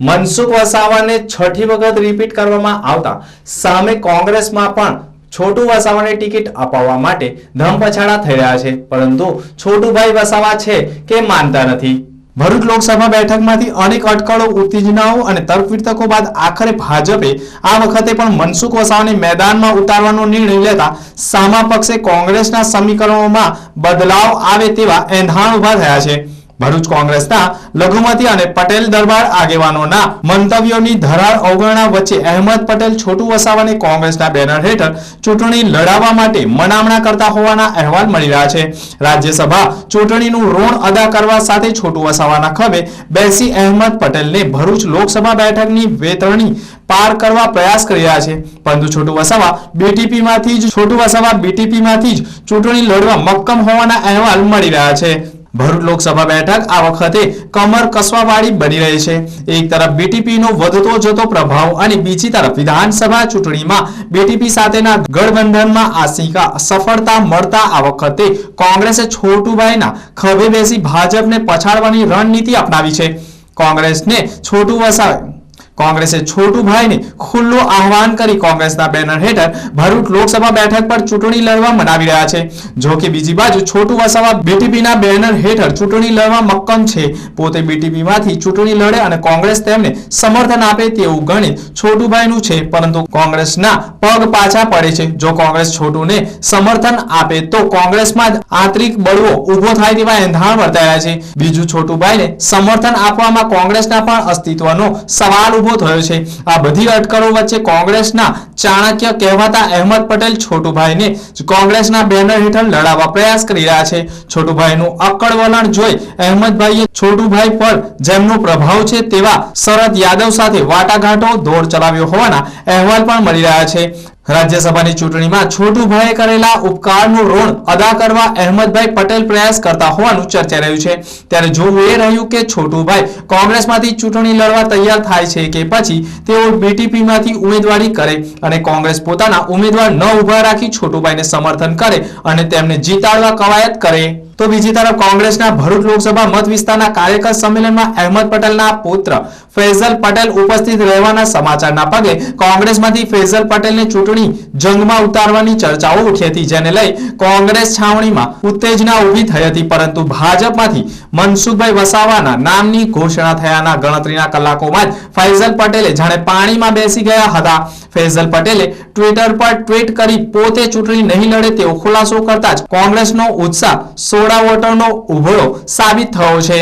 મનસુખ વસાવાને છઠ્ઠી વખત રિપીટ કરવામાં આવતા સામે કોંગ્રેસમાં પણ છોટુ વસાવાને ટિકિટ અપાવવા માટે ધમપછાડા થઈ રહ્યા છે. પરંતુ છોટુભાઈ વસાવા છે કે માનતા નથી. ભરૂચ લોકસભા બેઠકમાંથી અનેક અટકળો, ઉત્તેજનાઓ અને તર્ક વિતર્કો બાદ આખરે ભાજપે આ વખતે પણ મનસુખ વસાવાને મેદાનમાં ઉતારવાનો નિર્ણય લેતા સામા પક્ષે કોંગ્રેસના સમીકરણોમાં બદલાવ આવે તેવા એંધાણ ઊભા થયા છે. ભરૂચ કોંગ્રેસના લઘુમતી અને પટેલ દરબાર આગેવાનોના મંતવ્યોની ધરાર અવગણના વચ્ચે અહેમદ પટેલ છોટુ વસાવાને કોંગ્રેસના બેનર હેઠળ ચૂંટણી લડાવવા માટે મનામણા કરતા હોવાના અહેવાલ મળી રહ્યા છે. રાજ્યસભા ચૂંટણીનું ઋણ અદા કરવા સાથે છોટુ વસાવાના ખભે બેસી અહેમદ પટેલને ભરૂચ લોકસભા બેઠકની વેતરણી પાર કરવા પ્રયાસ કરી રહ્યા છે. પરંતુ છોટુ વસાવા બીટીપીમાંથી જ છોટુ વસાવા બીટીપીમાંથી જ ચૂંટણી લડવા મક્કમ હોવાના અહેવાલ મળી રહ્યા છે. ભરૂચ લોકસભા બેઠક આ વખતે કમર કસવાવાળી બની રહી છે. એક તરફ બીટીપીનો વધતો જતો પ્રભાવ અને બીજી તરફ વિધાનસભા ચૂંટણીમાં બીટીપી સાથેના ગઠબંધનમાં આશિકા સફળતા મળતા આ વખતે કોંગ્રેસે છોટુભાઈના ખભે બેસી ભાજપને પછાડવાની રણનીતિ અપનાવી છે. કોંગ્રેસને છોટુ વસાવે કોંગ્રેસે છોટુભાઈને ખુલ્લું આહવાન કરી કોંગ્રેસના બેનર હેઠળ ભરૂચ લોકસભા બેઠક પર ચૂંટણી લડવા મનાવી રહ્યા છે. જો કે બીજી બાજુ છોટુ વસાવા બીટીપીના બેનર હેઠળ ચૂંટણી લડવા મક્કમ છે. પોતે બીટીપીમાંથી ચૂંટણી લડે અને કોંગ્રેસ તેમને સમર્થન આપે તેવું ગણિત છોટુભાઈનું છે. પરંતુ કોંગ્રેસના પગ પાછા પડે છે. જો કોંગ્રેસ છોટુને સમર્થન આપે તો કોંગ્રેસમાં જ આંતરિક બળવો ઊભો થાય તેવા એંધાણ વર્તાયા છે. બીજું છોટુભાઈને સમર્થન આપવામાં કોંગ્રેસના પણ અસ્તિત્વનો સવાલ ઊભો થયો છે. આ બધી અટકળો વચ્ચે કોંગ્રેસના ચાણક્ય કહેવાતા અહેમદ પટેલ છોટુભાઈને કોંગ્રેસના બેનર હેઠળ લડાવવા પ્રયાસ કરી રહ્યા છે. છોટુભાઈનું અક્કડ વલણ જોઈ અહેમદભાઈએ છોટુભાઈ પર જેમનો પ્રભાવ છે તેવા શરદ યાદવ સાથે વાટાઘાટો દોર ચલાવ્યો હોવાના અહેવાલ પણ મળી રહ્યા છે. રાજ્યસભાની ચૂંટણીમાં છોટુભાઈએ કરેલા ઉપકારનું ઋણ અદા કરવા અહેમદભાઈ પટેલ પ્રયાસ કરતા હોવાનું ચર્ચાઈ રહ્યું છે. ત્યારે જોવું એ રહ્યું કે છોટુભાઈ કોંગ્રેસમાંથી ચૂંટણી લડવા તૈયાર થાય છે કે પછી તેઓ બીટીપીમાંથી ઉમેદવારી કરે અને કોંગ્રેસ પોતાના ઉમેદવાર ન ઊભા રાખી છોટુભાઈને સમર્થન કરે અને તેમને જીતાડવા કવાયત કરે. તો બીજી તરફ કોંગ્રેસના ભરૂચ લોકસભા મત વિસ્તારના કાર્યકર સંમેલનમાં અહેમદ પટેલના પુત્ર ફૈઝલ પટેલ ઉપસ્થિત રહેવાના સમાચારના પગલે કોંગ્રેસમાંથી ફૈઝલ પટેલને ચૂંટણી જંગમાં ઉતારવાની ચર્ચાઓ ઉઠી હતી, જેને લઈ કોંગ્રેસ છાવણીમાં ઉત્તેજના ઊભી થઈ હતી. પરંતુ ભાજપમાંથી મનસુખભાઈ વસાવાના નામની ઘોષણા થયાના ગણતરીના કલાકોમાં જ ફૈઝલ પટેલે જાણે પાણીમાં બેસી ગયા હતા. ફૈઝલ પટેલે ટ્વિટર પર ટ્વીટ કરી પોતે ચૂંટણી નહીં લડે તેવો ખુલાસો કરતા જ કોંગ્રેસનો ઉત્સાહ સોળા વોટરનો ઉભળો સાબિત થયો છે.